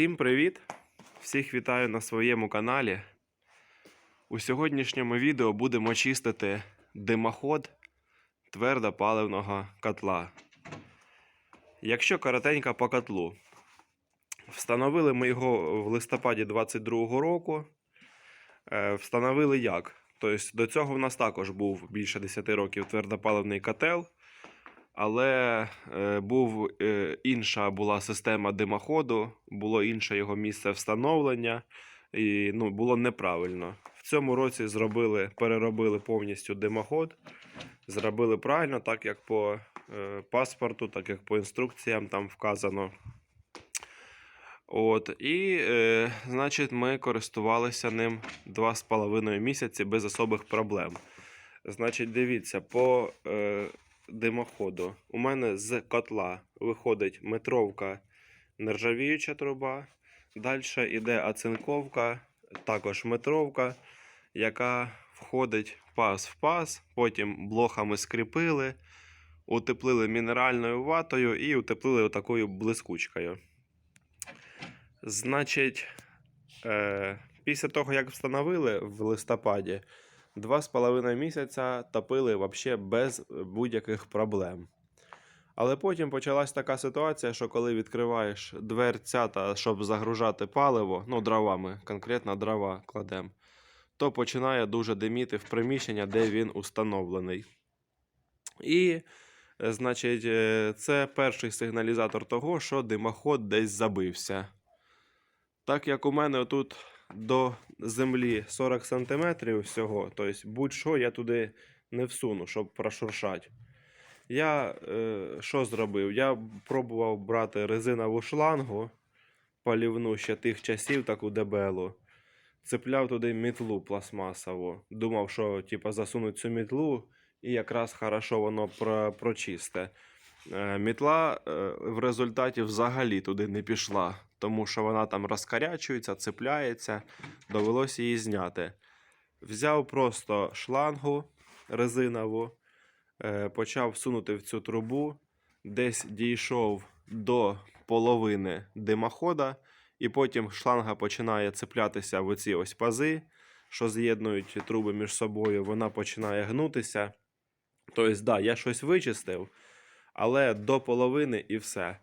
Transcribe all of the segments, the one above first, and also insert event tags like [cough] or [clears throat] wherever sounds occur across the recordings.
Всім привіт! Всіх вітаю на своєму каналі. У сьогоднішньому відео будемо чистити димоход твердопаливного котла. Якщо коротенько по котлу, встановили ми його в листопаді 22-го року. Е, Встановили як? Тобто до цього в нас також був більше 10 років твердопаливний котел. Але е, був е, інша була система димоходу, було інше його місце встановлення, і ну, було неправильно. В цьому році зробили, переробили повністю димоход, зробили правильно, так як по е, паспорту, так як по інструкціям там вказано. От, і, е, значить, ми користувалися ним 2,5 місяці без особих проблем. Значить, дивіться, по е, димоходу. У мене з котла виходить метровка нержавіюча труба. Далі йде оцинковка, також метровка, яка входить паз в паз. Потім блохами скріпили, утеплили мінеральною ватою і утеплили отакою блискучкою. Значить, е, після того, як встановили в листопаді, Два з половиною місяця топили вообще без будь-яких проблем. Але потім почалась така ситуація, що коли відкриваєш дверцята, щоб загружати паливо, ну дровами, конкретно дрова кладемо, то починає дуже диміти в приміщення, де він установлений. І, е, значить, е, це перший сигналізатор того, що димоход десь забився. Так як у мене тут до землі 40 см всього, тобто будь-що я туди не всуну, щоб прошуршати. Я е, що зробив? Я пробував брати резинову шлангу полівну ще тих часів, таку дебелу. Цепляв туди мітлу пластмасову. Думав, що типу, засунуть цю мітлу і якраз хорошо воно про, прочисте. Е, Мітла е, в результаті взагалі туди не пішла, тому що вона там розкарячується, цепляється, довелося її зняти. Взяв просто шлангу резинову, е, почав всунути в цю трубу, десь дійшов до половини димохода, і потім шланга починає цеплятися в оці ось пази, що з'єднують труби між собою, вона починає гнутися. Тобто, да, я щось вичистив але до половини і все.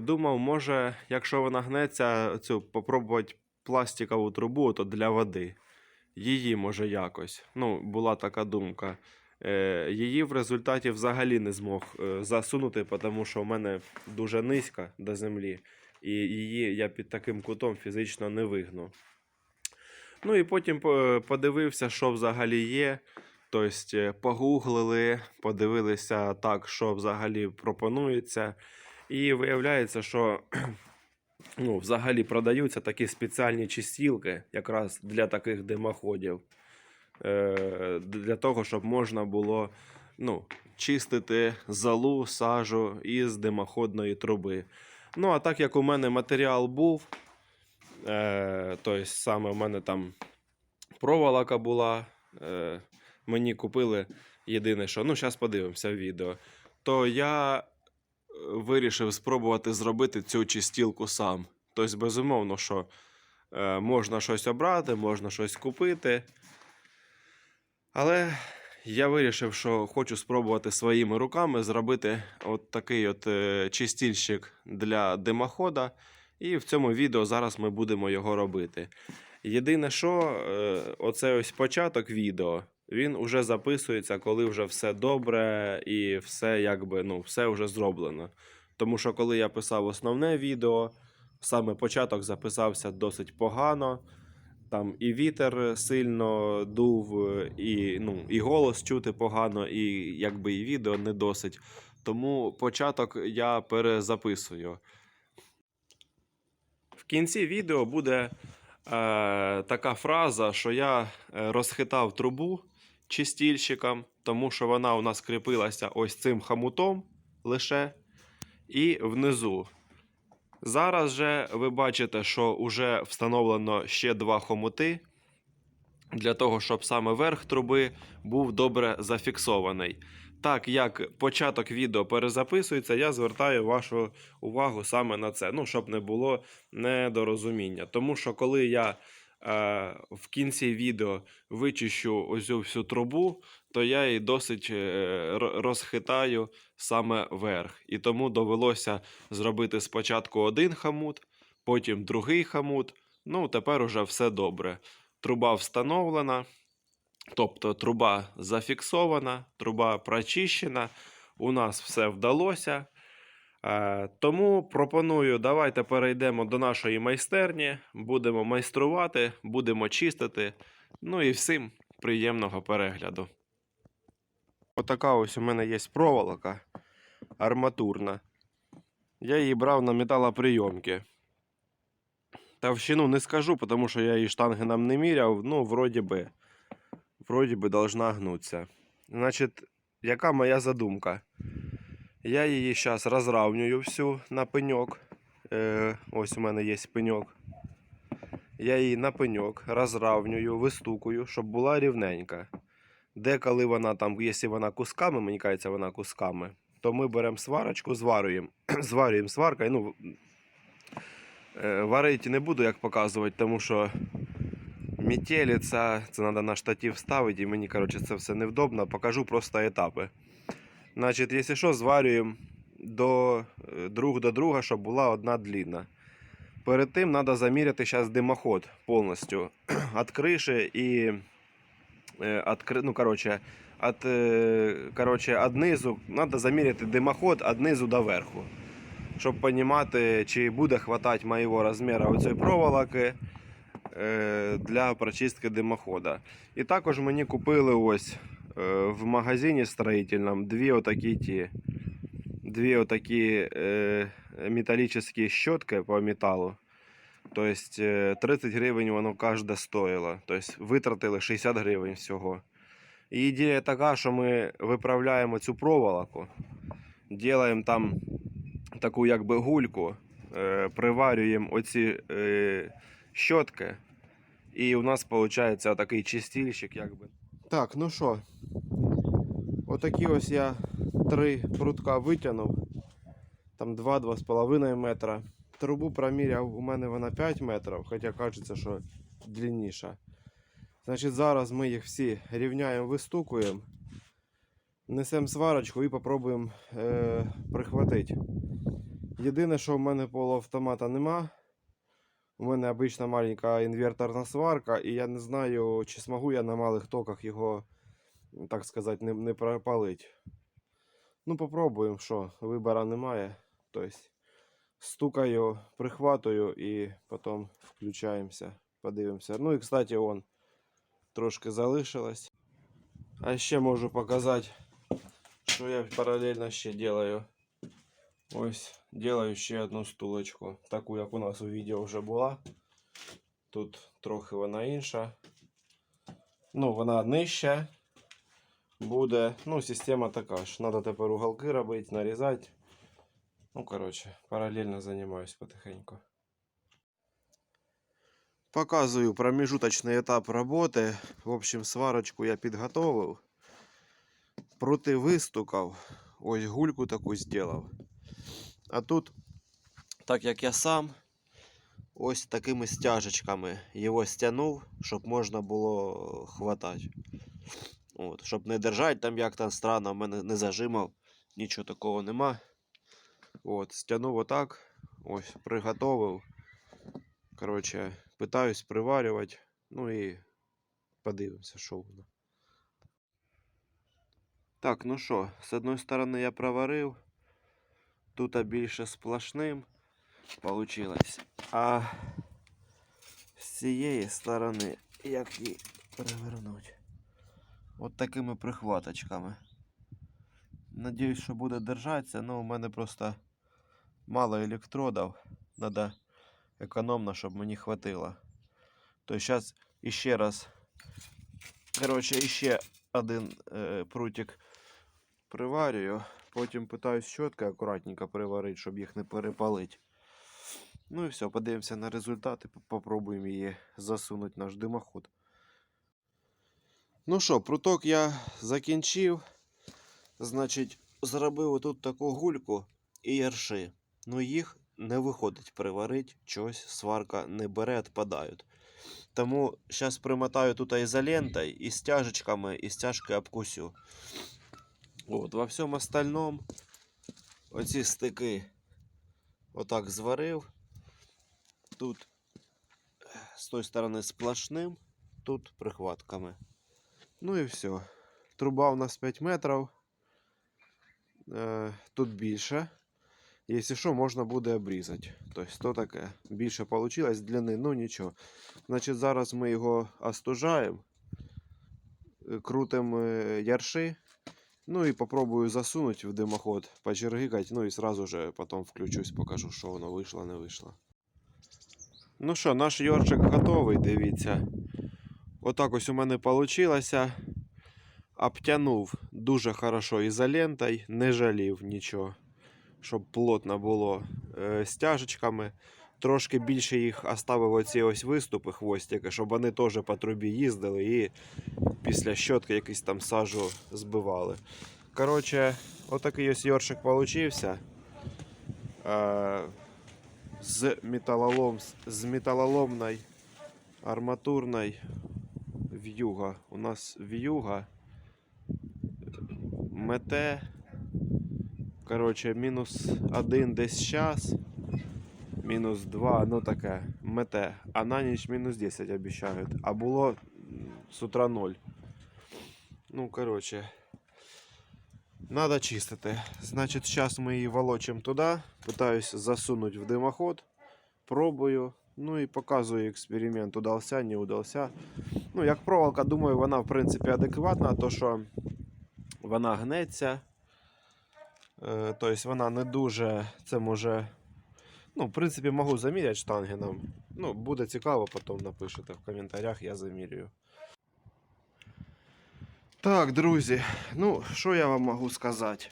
Думав, може, якщо вона гнеться, цю попробувати пластикову трубу, то для води. Її може якось. Ну, була така думка. Е, її в результаті взагалі не змог е, засунути, тому що в мене дуже низько до землі, і її я під таким кутом фізично не вигну. Ну і потім подивився, що взагалі є. Тобто е, погуглили, подивилися так, що взагалі пропонується. І виявляється, що [clears throat] ну, взагалі продаються такі спеціальні чистілки, якраз для таких димоходів. Е, для того, щоб можна було ну, чистити залу, сажу із димоходної труби. Ну, а так як у мене матеріал був, е, тобто саме у мене там проволока була. Е, мені купили єдине, що ну, зараз подивимося відео. То я е, вирішив спробувати зробити цю чистілку сам. Тобто, безумовно, що е, можна щось обрати, можна щось купити. Але я вирішив, що хочу спробувати своїми руками зробити от такий от е, чистільщик для димохода. І в цьому відео зараз ми будемо його робити. Єдине, що оце ось початок відео, він уже записується, коли вже все добре і все якби ну, все вже зроблено. Тому що коли я писав основне відео, саме початок записався досить погано. Там і вітер сильно дув, і, ну, і голос чути погано, і якби і відео не досить. Тому початок я перезаписую. В кінці відео буде е, така фраза, що я е, розхитав трубу чистільщиком, тому що вона у нас кріпилася ось цим хамутом лише і внизу. Зараз же ви бачите, що вже встановлено ще два хомути для того, щоб саме верх труби був добре зафіксований. Так як початок відео перезаписується, я звертаю вашу увагу саме на це. Ну, щоб не було недорозуміння. Тому що коли я в кінці відео вичищу ось всю трубу, то я її досить е, розхитаю саме верх. І тому довелося зробити спочатку один хамут, потім другий хамут. Ну, тепер уже все добре. Труба встановлена. Тобто труба зафіксована, труба прочищена, у нас все вдалося. Е, Тому пропоную, давайте перейдемо до нашої майстерні, будемо майструвати, будемо чистити. Ну і всім приємного перегляду. Отака ось у мене є проволока арматурна. Я її брав на металоприйомки. Товщину не скажу, тому що я її штанги нам не міряв, ну, вроді би вроде бы должна гнуться. Значит, яка моя задумка? Я її зараз розравнюю всю на пеньок. Е, ось у мене є пеньок. Я її на пеньок розравнюю, вистукую, щоб була рівненька. Деколи вона там, якщо вона кусками, мені кажеться, вона кусками, то ми беремо сварочку, зварюємо. [clears throat] зварюємо сваркою. Ну, е, варити не буду, як показувати, тому що метелиця, це треба на штатив ставити, і мені, коротше, це все невдобно. Покажу просто етапи. Значить, якщо що, зварюємо до, е, друг до друга, щоб була одна длина. Перед тим треба заміряти зараз димоход повністю [clears throat] від криші і е, от, ну, коротше, от, е, коротше, від треба заміряти димоход від до верху. Щоб розуміти, чи буде хватати моєго розміру оцієї проволоки для прочистки димохода. І також мені купили ось в магазині строїтельному дві отакі ті. Дві отакі е, металічні щотки по металу. Тобто е, 30 гривень воно кожне стоїло. Тобто витратили 60 гривень всього. І ідея така, що ми виправляємо цю проволоку, робимо там таку якби гульку, е, приварюємо оці е, щотки, і у нас виходить такий чистильщик, якби. Так, ну що, отакі ось я три прутка витягнув. Там 2-2,5 метра. Трубу проміряв, у мене вона 5 метрів, хоча кажеться, що длинніша. Значить, зараз ми їх всі рівняємо, вистукуємо, несемо сварочку і спробуємо е, прихватити. Єдине, що в мене полуавтомата нема. У мене обична маленька інверторна сварка, і я не знаю, чи змогу я на малих токах його, так сказати, не, не пропалить. Ну, попробуємо, що вибора немає. Тобто, стукаю, прихватую і потім включаємося, подивимося. Ну і, кстати, он трошки залишилось. А ще можу показати, що я паралельно ще делаю. Ось, делаю ще одну стулочку, таку, як у нас у відео вже була. Тут трохи вона інша. Ну, вона нижча. Буде. Ну, система така ж. Надо тепер уголки робити, нарізати. Ну, коротше, паралельно займаюсь потихеньку. Показую промежуточный этап роботи. В общем, сварочку я підготовив. Прути вистукав. Ось гульку таку зробив. А тут, так як я сам, ось такими стяжечками його стягнув, щоб можна було хватати. От, щоб не держати там як там странно, в мене не зажимав, нічого такого нема. От, стягнув отак, ось, приготовив. Коротше, питаюсь приварювати. Ну і подивимося, що воно. Так, ну що, з одної сторони я проварив. Тут більше сплошним получилось. А з цієї сторони як її перевернути? От такими прихваточками. Надіюсь, що буде держатися, але у мене просто мало електродів. Надо економно, щоб мені хватило. То зараз іще раз. Коротше, іще один е, прутик приварюю. Потім питаюсь щоткою акуратненько приварити, щоб їх не перепалити. Ну і все, подивимося на результати, попробуємо її засунути в наш димоход. Ну що, пруток я закінчив. Значить, зробив отут таку гульку і ярши. Ну їх не виходить приварити, чогось сварка не бере, відпадають. Тому зараз примотаю тут ізолентою і стяжечками, і стяжки обкусю. От, во всьому остальному оці стики отак зварив. Тут з тої сторони сплошним, тут прихватками. Ну і все. Труба у нас 5 метрів. Е, тут більше. Якщо що, можна буде обрізати. Тобто, то таке. Більше вийшло длини, ну нічого. Значить, зараз ми його остужаємо, е, крутимо е, ярши. Ну і попробую засунути в димоход, почергикати, ну і сразу же потім включусь, покажу, що воно вийшло, не вийшло. Ну що, наш йорчик готовий, дивіться. Отак ось у мене вийшло. Обтянув дуже хорошо ізолентою, не жалів нічого, щоб плотно було е, стяжечками. Трошки більше їх оставив оці ось виступи хвостики, щоб вони теж по трубі їздили і після щотки якийсь там сажу збивали. Коротше, отакий ось йоршик получився. Е, з металолом, з металоломної арматурної в'юга. У нас в'юга мете. Коротше, мінус один десь час, мінус 2, ну таке, мете. А на ніч мінус 10 обіцяють. А було з утра 0. Ну, коротше. Надо чистити. Значить, зараз ми її волочимо туди. Питаюсь засунути в димоход. Пробую. Ну і показую експеримент. Удався, не удався. Ну, як проволока, думаю, вона в принципі адекватна, то що вона гнеться. Тобто вона не дуже. Це може. Ну, в принципі, можу заміряти штангеном. Ну, буде цікаво, потім напишете в коментарях, я замірюю. Так, друзі, ну що я вам можу сказати?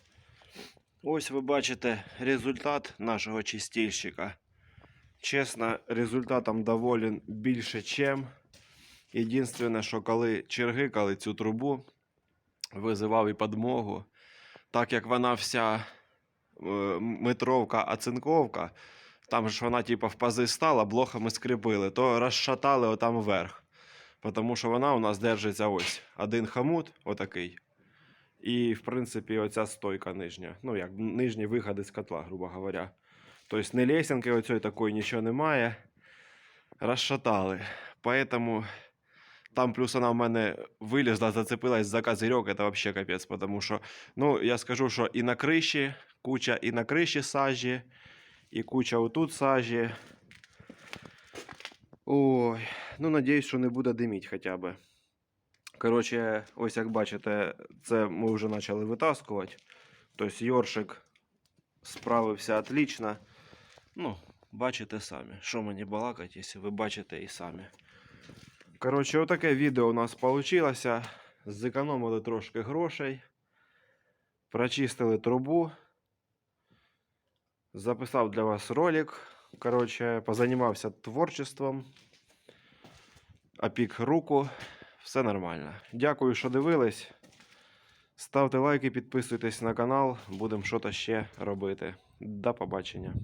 Ось ви бачите результат нашого чистильщика. Чесно, результатом доволен більше, чим. Єдине, що коли чергикали цю трубу, визивав і подмогу, так як вона вся е, метровка, оцинковка, там ж вона типу в пази стала, блохами скріпили, то розшатали отам вверх. Тому що вона у нас держиться ось один хомут, отакий. І, в принципі, оця стойка нижня. Ну, як нижні виходи з котла, грубо говоря. Тобто не лесенки оцій такої нічого немає. Розшатали. Поэтому там плюс вона в мене вилізла, зацепилась за козирьок, це взагалі капець. Тому що, ну, я скажу, що і на криші, куча і на криші сажі, і куча отут сажі. Ой, ну надіюсь, що не буде диміть хоча б. Коротше, ось як бачите, це ми вже почали витаскувати. Тобто Йоршик справився отлично. Ну, бачите самі. Що мені балакати, якщо ви бачите і самі. Коротше, отаке відео у нас вийшло. Зекономили трошки грошей. Прочистили трубу. Записав для вас ролик. Коротше, позанімався творчеством. Опік руку. Все нормально. Дякую, що дивились. Ставте лайки, підписуйтесь на канал. Будемо щось ще робити. До побачення.